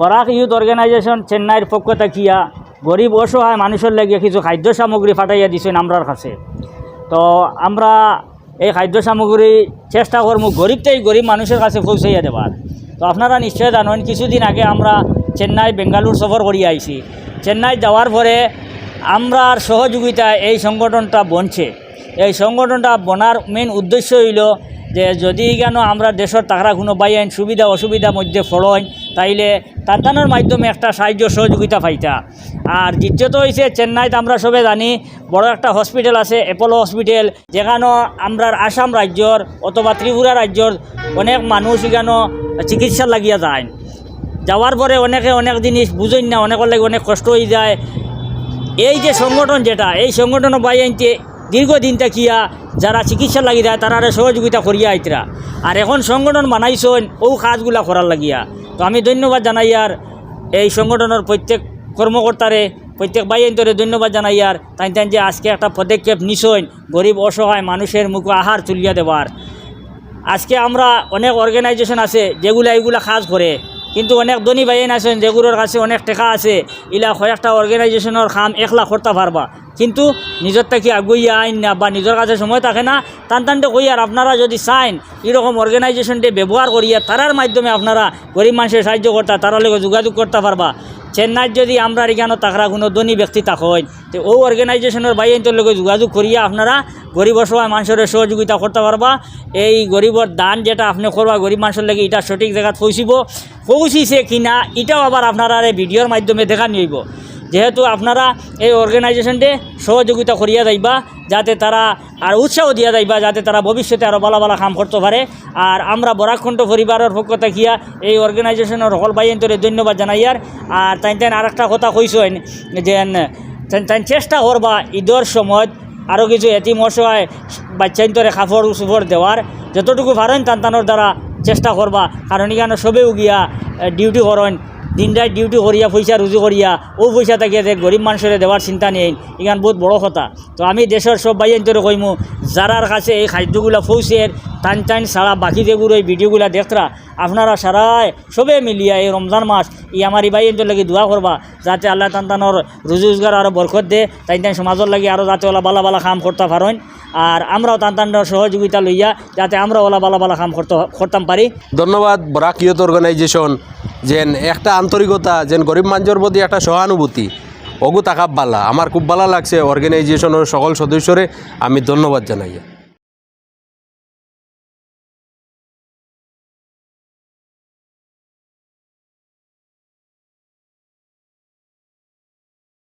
Barak youth organisation চেন্নাইয়ের পক্ষ থাকিয়া গরিব অসহায় মানুষের লাগিয়ে কিছু খাদ্য সামগ্রী ফাটাইয়া দিছেন আমরার কাছে। তো আমরা এই খাদ্য সামগ্রী চেষ্টা করব গরিব থেকে গরিব মানুষের কাছে পৌঁছাইয়া দেবার তো আপনারা নিশ্চয় জানেন, কিছুদিন আগে আমরা চেন্নাই বেঙ্গালুর সফর করিয়া আইছি চেন্নাই যাওয়ার পরে আমরার সহযোগিতায় এই সংগঠনটা বনছে। এই সংগঠনটা বনার মেন উদ্দেশ্য হইল যে, যদি কেন আমরা দেশের টাকা কোনো বাইন সুবিধা অসুবিধা মধ্যে ফলন তাইলে তান্তানোর মাধ্যমে একটা সাহায্য সহযোগিতা পাইতা। আর দ্বিতীয়ত হয়েছে চেন্নাইতে আমরা সবে জানি, বড় একটা হসপিটাল আছে অ্যাপোলো হসপিটাল যেখানে আমরা আসাম রাজ্যর অথবা ত্রিপুরা রাজ্যর অনেক মানুষ এখানে চিকিৎসা লাগিয়া যায়। যাওয়ার পরে অনেকে অনেক জিনিস বুঝেন না, অনেকের লাগে অনেক কষ্ট হয়ে যায়। এই যে সংগঠন যেটা, এই সংগঠন বাইনতে দীর্ঘদিন থাকিয়া যারা চিকিৎসা লাগি যায় তারা সহযোগিতা করিয়া আইতরা। আর এখন সংগঠন বানাইছেন ও কাজগুলা করার লাগিয়া। তো আমি ধন্যবাদ জানাই আর এই সংগঠনের প্রত্যেক কর্মকর্তারে, প্রত্যেক বাইন্তরে ধন্যবাদ জানাই আর। তাই তাই যে আজকে একটা পদক্ষেপ নিছেন গরিব অসহায় মানুষের মুখে আহার তুলিয়া দেবার। আজকে আমরা অনেক অর্গানাইজেশন আছে যেগুলা এগুলা কাজ করে, কিন্তু অনেক ধনী বাইন আছেন যেগুলোর কাছে অনেক টাকা আছে। ইলা কয়েকটা অর্গানাইজেশনের কাম একলা করতে পারবা। কিন্তু নিজের থেকে আগুইয়া আইন না বা নিজের কাছে সময় থাকে না টান টানতে কই আর আপনারা যদি চাইন, এরকম অর্গানাইজেশনটি ব্যবহার করিয়া তারার মাধ্যমে আপনারা গরিব মানুষের সাহায্য করতা, তারা লোক যোগাযোগ করতে পারবা। চেন্নাইত যদি আমরা এখানে তাকরা কোনো ধনী ব্যক্তি তাক হয় তো ও অর্গানাইজেশনের বাইনটোর লগে যোগাযোগ করিয়া আপনারা গরিব অসহায় মানুষের সহযোগিতা করতে পারবা। এই গরিবর দান যেটা আপনি করবা, গরিব মানুষের লাগে এটা সঠিক জায়গাত পৌঁছিব। পৌঁছিছে কিনা, এটাও আবার আপনারা ভিডিওর মাধ্যমে দেখা নিব যেহেতু আপনারা এই অর্গানাইজেশনটি সহযোগিতা করিয়া যাইবা, যাতে তারা আর উৎসাহ দিয়া যাইবা, যাতে তারা ভবিষ্যতে আরও ভালো ভালো কাম করতে পারে। আর আমরা বরাকণ্ঠ পরিবারের পক্ষ থাকিয়া এই অর্গানাইজেশনের হল বাইন্তরে ধন্যবাদ জানাইয়ার আর তাই তাই আর একটা কথা কইসেন যে, তাই চেষ্টা করবা ঈদের সময় আরও কিছু এতিম অসহায় বাচ্চাইন্তরে কাপড় সুপড় দেওয়ার। যতটুকু পারেন তান্তানোর দ্বারা চেষ্টা করবা। কারণ এখানে সবেও গিয়া ডিউটি করেন। দিন রাত ডিউটি করিয়া, পয়সা রুজু করিয়া, ও পয়সা থাকিয়া যে গরিব মানুষের দেওয়ার চিন্তা নেই এখান বহুত বড় কথা। তো আমি দেশের সব বাইন্তরে কইমু, যারার কাছে এই খাদ্যগুলা পৌঁছের টান টান সারা বাকি যেগুলো এই ভিডিওগুলা দেখতরা আপনারা সারাই সবে মিলিয়া এই রমজান মাস ই আমার এই বাইন্তর লাগি দোয়া করবা, যাতে আল্লাহ তান্তানোর রুজু রোজগার আরও বরকত দে তাই তাই সমাজের লাগি আরও যাতে ওলা বালা বালা কাম করতে পারেন। আর আমরাও তান্তান্ড সহযোগিতা লইয়া যাতে আমরা ওলা বালা বালা কাম করতে করতাম পারি। ধন্যবাদ বরাক ইয়ত অর্গানাইজেশন, যেন একটা আন্তরিকতা, যেন গরিব মানুষের প্রতি একটা সহানুভূতি। অগু তাকাব বালা, আমার খুব ভালো লাগছে অর্গানাইজেশনের সকল সদস্যরে আমি ধন্যবাদ জানাই